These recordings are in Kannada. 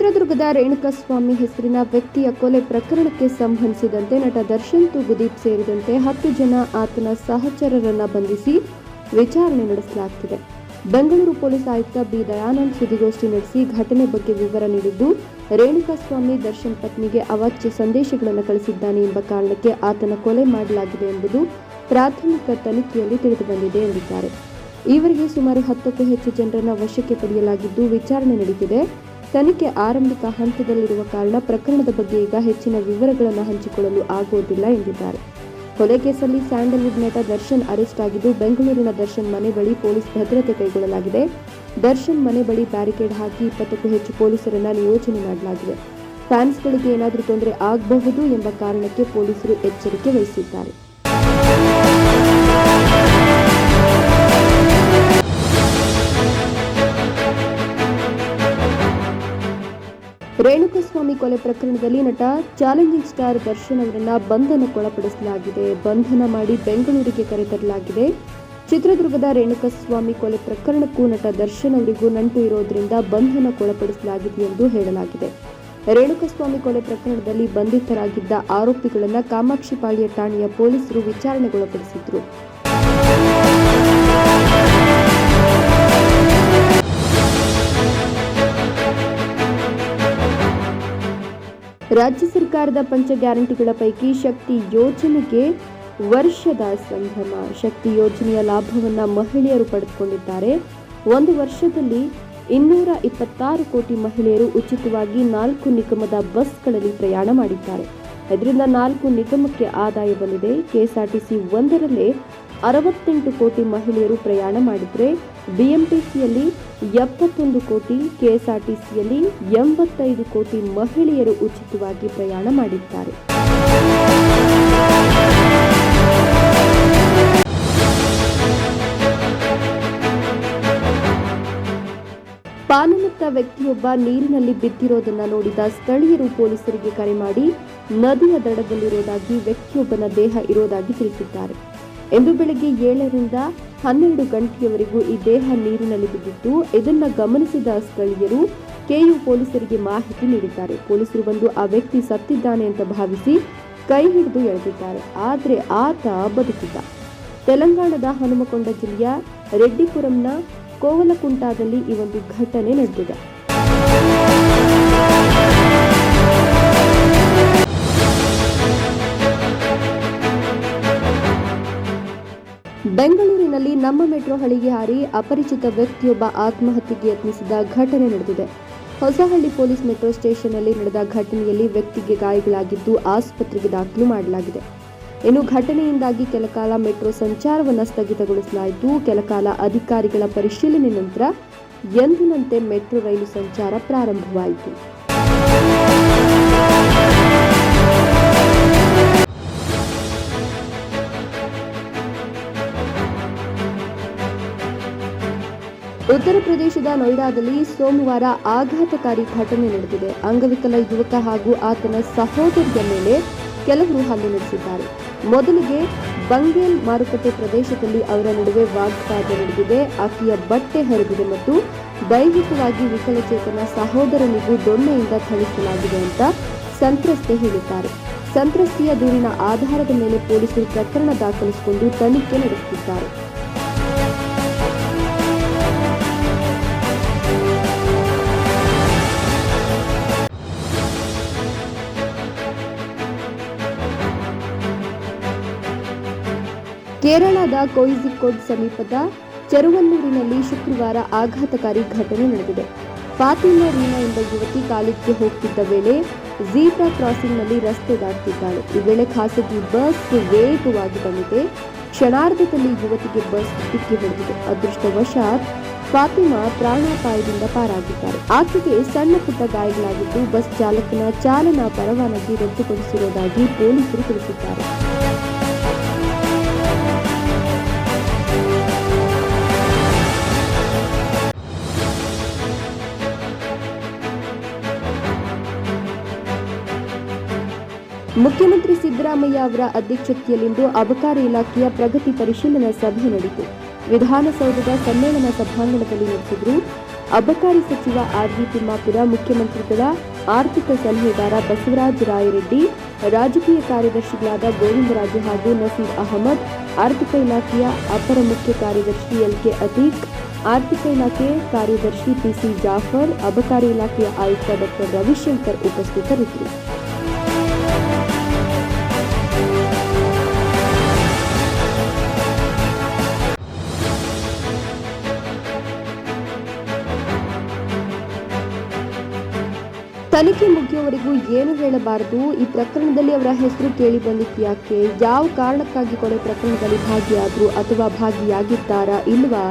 ಚಿತ್ರದುರ್ಗದ ರೇಣುಕಸ್ವಾಮಿ ಹೆಸರಿನ ವ್ಯಕ್ತಿಯ ಕೊಲೆ ಪ್ರಕರಣಕ್ಕೆ ಸಂಬಂಧಿಸಿದಂತೆ ನಟ ದರ್ಶನ್ ತುಗುದೀಪ್ ಸೇರಿದಂತೆ ಹತ್ತು ಜನ ಆತನ ಸಹಚರರನ್ನ ಬಂಧಿಸಿ ವಿಚಾರಣೆ ನಡೆಸಲಾಗುತ್ತಿದೆ ಬೆಂಗಳೂರು ಪೊಲೀಸ್ ಆಯುಕ್ತ ಬಿ ದಯಾನಂದ್ ಸುದ್ದಿಗೋಷ್ಠಿ ನಡೆಸಿ ಘಟನೆ ಬಗ್ಗೆ ವಿವರ ನೀಡಿದ್ದು, ರೇಣುಕಾಸ್ವಾಮಿ ದರ್ಶನ್ ಪತ್ನಿಗೆ ಅವಾಚ್ಯ ಸಂದೇಶಗಳನ್ನು ಕಳಿಸಿದ್ದಾನೆ ಎಂಬ ಕಾರಣಕ್ಕೆ ಆತನ ಕೊಲೆ ಮಾಡಲಾಗಿದೆ ಎಂಬುದು ಪ್ರಾಥಮಿಕ ತನಿಖೆಯಲ್ಲಿ ತಿಳಿದುಬಂದಿದೆ ಎಂದಿದ್ದಾರೆ. ಈವರೆಗೆ ಸುಮಾರು ಹತ್ತಕ್ಕೂ ಹೆಚ್ಚು ಜನರನ್ನು ವಶಕ್ಕೆ ಪಡೆಯಲಾಗಿದ್ದು ವಿಚಾರಣೆ ನಡೆದಿದೆ ತನಿಖೆ ಆರಂಭಿಕ ಹಂತದಲ್ಲಿರುವ ಕಾರಣ ಪ್ರಕರಣದ ಬಗ್ಗೆ ಈಗ ಹೆಚ್ಚಿನ ವಿವರಗಳನ್ನು ಹಂಚಿಕೊಳ್ಳಲು ಆಗುವುದಿಲ್ಲ ಎಂದಿದ್ದಾರೆ. ಕೊಲೆ ಕೇಸಲ್ಲಿ ಸ್ಯಾಂಡಲ್ವುಡ್ ನಟ ದರ್ಶನ್ ಅರೆಸ್ಟ್ ಆಗಿದ್ದು ಬೆಂಗಳೂರಿನ ದರ್ಶನ್ ಮನೆ ಬಳಿ ಪೊಲೀಸ್ ಭದ್ರತೆ ಕೈಗೊಳ್ಳಲಾಗಿದೆ. ದರ್ಶನ್ ಮನೆ ಬಳಿ ಬ್ಯಾರಿಕೇಡ್ ಹಾಕಿ ಇಪ್ಪತ್ತಕ್ಕೂ ಹೆಚ್ಚು ಪೊಲೀಸರನ್ನ ನಿಯೋಜನೆ ಮಾಡಲಾಗಿದೆ. ಫ್ಯಾನ್ಸ್ಗಳಿಗೆ ಏನಾದರೂ ತೊಂದರೆ ಆಗಬಹುದು ಎಂಬ ಕಾರಣಕ್ಕೆ ಪೊಲೀಸರು ಎಚ್ಚರಿಕೆ ವಹಿಸಿದ್ದಾರೆ. ರೇಣುಕಸ್ವಾಮಿ ಕೊಲೆ ಪ್ರಕರಣದಲ್ಲಿ ನಟ ಚಾಲೆಂಜಿಂಗ್ ಸ್ಟಾರ್ ದರ್ಶನ್ ಅವರನ್ನ ಬಂಧನಕ್ಕೊಳಪಡಿಸಲಾಗಿದೆ. ಬಂಧನ ಮಾಡಿ ಬೆಂಗಳೂರಿಗೆ ಕರೆತರಲಾಗಿದೆ ಚಿತ್ರದುರ್ಗದ ರೇಣುಕಸ್ವಾಮಿ ಕೊಲೆ ಪ್ರಕರಣಕ್ಕೂ ನಟ ದರ್ಶನ್ ಅವರಿಗೂ ನಂಟು ಇರೋದ್ರಿಂದ ಬಂಧನಕ್ಕೊಳಪಡಿಸಲಾಗಿದೆ ಎಂದು ಹೇಳಲಾಗಿದೆ. ರೇಣುಕಸ್ವಾಮಿ ಕೊಲೆ ಪ್ರಕರಣದಲ್ಲಿ ಬಂಧಿತರಾಗಿದ್ದ ಆರೋಪಿಗಳನ್ನು ಕಾಮಾಕ್ಷಿಪಾಳ್ಯ ಠಾಣೆಯ ಪೊಲೀಸರು ವಿಚಾರಣೆಗೊಳಪಡಿಸಿದ್ರು. ರಾಜ್ಯ ಸರ್ಕಾರದ ಪಂಚ ಗ್ಯಾರಂಟಿಗಳ ಪೈಕಿ ಶಕ್ತಿ ಯೋಜನೆಗೆ ವರ್ಷದ ಸಂಭ್ರಮ. ಶಕ್ತಿ ಯೋಜನೆಯ ಲಾಭವನ್ನು ಮಹಿಳೆಯರು ಪಡೆದುಕೊಂಡಿದ್ದಾರೆ. ಒಂದು ವರ್ಷದಲ್ಲಿ ಇನ್ನೂರ ಇಪ್ಪತ್ತಾರು ಕೋಟಿ ಮಹಿಳೆಯರು ಉಚಿತವಾಗಿ ನಾಲ್ಕು ನಿಗಮದ ಬಸ್ಗಳಲ್ಲಿ ಪ್ರಯಾಣ ಮಾಡಿದ್ದಾರೆ. ಇದರಿಂದ ನಾಲ್ಕು ನಿಗಮಕ್ಕೆ ಆದಾಯ ಬಂದಿದೆ. ಕೆಎಸ್ಆರ್ಟಿಸಿ ಒಂದರಲ್ಲೇ ಅರವತ್ತೆಂಟು ಕೋಟಿ ಮಹಿಳೆಯರು ಪ್ರಯಾಣ ಮಾಡಿದರೆ ಬಿಎಂಟಿಸಿಯಲ್ಲಿ ಎಪ್ಪತ್ತೊಂದು ಕೋಟಿ, ಕೆಎಸ್ಆರ್ಟಿಸಿಯಲ್ಲಿ ಎಂಬತ್ತೈದು ಕೋಟಿ ಮಹಿಳೆಯರು ಉಚಿತವಾಗಿ ಪ್ರಯಾಣ ಮಾಡಿದ್ದಾರೆ. ಪಾನಮತ್ತ ವ್ಯಕ್ತಿಯೊಬ್ಬ ನೀರಿನಲ್ಲಿ ಬಿದ್ದಿರೋದನ್ನು ನೋಡಿದ ಸ್ಥಳೀಯರು ಪೊಲೀಸರಿಗೆ ಕರೆ ಮಾಡಿ, ನದಿಯ ದಡದಲ್ಲಿರೋದಾಗಿ ವ್ಯಕ್ತಿಯೊಬ್ಬನ ದೇಹ ಇರೋದಾಗಿ ತಿಳಿಸಿದ್ದಾರೆ. ಇಂದು ಬೆಳಗ್ಗೆ ಏಳರಿಂದ ಹನ್ನೆರಡು ಗಂಟೆಯವರೆಗೂ ಈ ದೇಹ ನೀರಿನಲ್ಲಿ ಬಿದ್ದಿತ್ತು ಇದನ್ನು ಗಮನಿಸಿದ ಸ್ಥಳೀಯರು ಕೆಯು ಪೊಲೀಸರಿಗೆ ಮಾಹಿತಿ ನೀಡಿದ್ದಾರೆ. ಪೊಲೀಸರು ಬಂದು ಆ ವ್ಯಕ್ತಿ ಸತ್ತಿದ್ದಾನೆ ಅಂತ ಭಾವಿಸಿ ಕೈ ಹಿಡಿದು ಎಳೆದಿದ್ದಾರೆ. ಆದರೆ ಆತ ಬದುಕಿದ್ದ ತೆಲಂಗಾಣದ ಹನುಮಕೊಂಡ ಜಿಲ್ಲೆಯ ರೆಡ್ಡಿಪುರಂನ ಕೋವಲಕುಂಟಾದಲ್ಲಿ ಈ ಒಂದು ಘಟನೆ ನಡೆದಿದೆ. ನಮ್ಮ ಮೆಟ್ರೋ ಹಳಿಗೆ ಹಾರಿ ಅಪರಿಚಿತ ವ್ಯಕ್ತಿಯೊಬ್ಬ ಆತ್ಮಹತ್ಯೆಗೆ ಯತ್ನಿಸಿದ ಘಟನೆ ನಡೆದಿದೆ. ಹೊಸಹಳ್ಳಿ ಪೊಲೀಸ್ ಮೆಟ್ರೋ ಸ್ಟೇಷನ್ನಲ್ಲಿ ನಡೆದ ಘಟನೆಯಲ್ಲಿ ವ್ಯಕ್ತಿಗೆ ಗಾಯಗಳಾಗಿದ್ದು ಆಸ್ಪತ್ರೆಗೆ ದಾಖಲು ಮಾಡಲಾಗಿದೆ. ಇನ್ನು ಘಟನೆಯಿಂದಾಗಿ ಕೆಲಕಾಲ ಮೆಟ್ರೋ ಸಂಚಾರವನ್ನು ಸ್ಥಗಿತಗೊಳಿಸಲಾಯಿತು. ಕೆಲಕಾಲ ಅಧಿಕಾರಿಗಳ ಪರಿಶೀಲನೆ ನಂತರ ಎಂದಿನಂತೆ ಮೆಟ್ರೋ ರೈಲು ಸಂಚಾರ ಪ್ರಾರಂಭವಾಯಿತು. ಉತ್ತರ ಪ್ರದೇಶದ ನೋಯ್ಡಾದಲ್ಲಿ ಸೋಮವಾರ ಆಘಾತಕಾರಿ ಘಟನೆ ನಡೆದಿದೆ. ಅಂಗವಿಕಲ ಯುವಕ ಹಾಗೂ ಆತನ ಸಹೋದರಿಯ ಮೇಲೆ ಕೆಲವರು ಹಲ್ಲೆ ನಡೆಸಿದ್ದಾರೆ. ಮೊದಲಿಗೆ ಬಂಗೇಲ್ ಮಾರುಕಟ್ಟೆ ಪ್ರದೇಶದಲ್ಲಿ ಅವರ ನಡುವೆ ವಾಗ್ವಾದ ನಡೆದಿದೆ. ಆಕೆಯ ಬಟ್ಟೆ ಹರಿದಿದೆ ಮತ್ತು ದೈಹಿಕವಾಗಿ ವಿಕಲಚೇತನ ಸಹೋದರನಿಗೂ ದೊಣ್ಣೆಯಿಂದ ಥಳಿಸಲಾಗಿದೆ ಅಂತ ಸಂತ್ರಸ್ತೆ ಹೇಳಿದ್ದಾರೆ. ಸಂತ್ರಸ್ತೆಯ ದೂರಿನ ಆಧಾರದ ಮೇಲೆ ಪೊಲೀಸರು ಪ್ರಕರಣ ದಾಖಲಿಸಿಕೊಂಡು ತನಿಖೆ ನಡೆಸುತ್ತಿದ್ದಾರೆ. ಕೇರಳದ ಕೋಯಿಸಿಕೋಡ್ ಸಮೀಪದ ಚೆರುವನ್ನೂರಿನಲ್ಲಿ ಶುಕ್ರವಾರ ಆಘಾತಕಾರಿ ಘಟನೆ ನಡೆದಿದೆ. ಫಾತಿಮಾ ರೀನಾ ಎಂಬ ಯುವತಿ ಕಾಲೇಜಿಗೆ ಹೋಗ್ತಿದ್ದ ವೇಳೆ ಜೀಬ್ರಾ ಕ್ರಾಸಿಂಗ್ನಲ್ಲಿ ರಸ್ತೆ ದಾಟ್ತಿದ್ದಾಳೆ ಈ ವೇಳೆ ಖಾಸಗಿ ಬಸ್ ವೇಗವಾಗಿ ಬಂದಿದೆ. ಕ್ಷಣಾರ್ಧದಲ್ಲಿ ಯುವತಿಗೆ ಬಸ್ ಡಿಕ್ಕಿ ಹೊಡೆದಿದೆ. ಅದೃಷ್ಟವಶಾತ್ ಫಾತಿಮಾ ಪ್ರಾಣಾಪಾಯದಿಂದ ಪಾರಾಗಿದ್ದಾರೆ. ಆಕೆಗೆ ಸಣ್ಣ ಪುಟ್ಟ ಗಾಯಗಳಾಗಿದ್ದು ಬಸ್ ಚಾಲಕನ ಚಾಲನಾ ಪರವಾನಗಿ ರದ್ದುಪಡಿಸಿರುವುದಾಗಿ ಪೊಲೀಸರು ತಿಳಿಸಿದ್ದಾರೆ. ಮುಖ್ಯಮಂತ್ರಿ ಸಿದ್ದರಾಮಯ್ಯ ಅವರ ಅಧ್ಯಕ್ಷತೆಯಲ್ಲಿಂದು ಅಬಕಾರಿ ಇಲಾಖೆಯ ಪ್ರಗತಿ ಪರಿಶೀಲನಾ ಸಭೆ ನಡೆಯಿತು. ವಿಧಾನಸೌಧದ ಸಮ್ಮೇಳನ ಸಭಾಂಗಣದಲ್ಲಿ ನಡೆಸಿದ್ರು ಅಬಕಾರಿ ಸಚಿವ ಆರ್ ವಿ ತಿಮ್ಮಾಪುರ, ಮುಖ್ಯಮಂತ್ರಿಗಳ ಆರ್ಥಿಕ ಸಲಹೆಗಾರ ಬಸವರಾಜ ರಾಯರೆಡ್ಡಿ, ರಾಜಕೀಯ ಕಾರ್ಯದರ್ಶಿಗಳಾದ ಗೋವಿಂದರಾಜು ಹಾಗೂ ನಸೀರ್ ಅಹಮದ್, ಆರ್ಥಿಕ ಇಲಾಖೆಯ ಅಪರ ಮುಖ್ಯ ಕಾರ್ಯದರ್ಶಿ ಎಲ್ ಕೆ ಅತೀಕ್, ಆರ್ಥಿಕ ಇಲಾಖೆ ಕಾರ್ಯದರ್ಶಿ ಪಿಸಿ ಜಾಫರ್, ಅಬಕಾರಿ ಇಲಾಖೆಯ ಆಯುಕ್ತ ಡಾಕ್ಟರ್ ರವಿಶಂಕರ್ ಉಪಸ್ಥಿತರಿದ್ದರು. ತನಿಖೆ ಮುಗಿಯುವವರೆಗೂ ಏನು ಹೇಳಬಾರದು? ಈ ಪ್ರಕರಣದಲ್ಲಿ ಅವರ ಹೆಸರು ಕೇಳಿ ಯಾಕೆ? ಯಾವ ಕಾರಣಕ್ಕಾಗಿ ಕೊಲೆ ಪ್ರಕರಣದಲ್ಲಿ ಭಾಗಿಯಾದ್ರು ಅಥವಾ ಭಾಗಿಯಾಗಿದ್ದಾರಾ ಇಲ್ವಾ?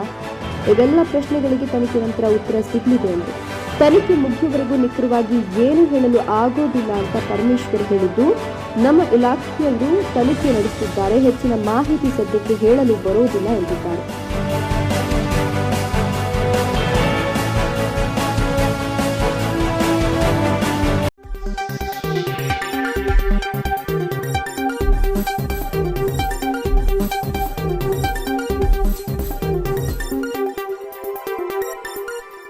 ಇವೆಲ್ಲ ಪ್ರಶ್ನೆಗಳಿಗೆ ತನಿಖೆ ನಂತರ ಉತ್ತರ ಸಿಗಲಿದೆ ಎಂದು. ತನಿಖೆ ಮುಗಿಯುವವರೆಗೂ ನಿಖರವಾಗಿ ಏನು ಹೇಳಲು ಆಗೋದಿಲ್ಲ ಅಂತ ಪರಮೇಶ್ವರ್ ಹೇಳಿದ್ದು, ನಮ್ಮ ಇಲಾಖೆಯವರು ತನಿಖೆ ನಡೆಸುತ್ತಿದ್ದಾರೆ, ಹೆಚ್ಚಿನ ಮಾಹಿತಿ ಸದ್ಯಕ್ಕೆ ಹೇಳಲು ಬರೋದಿಲ್ಲ ಎಂದಿದ್ದಾರೆ.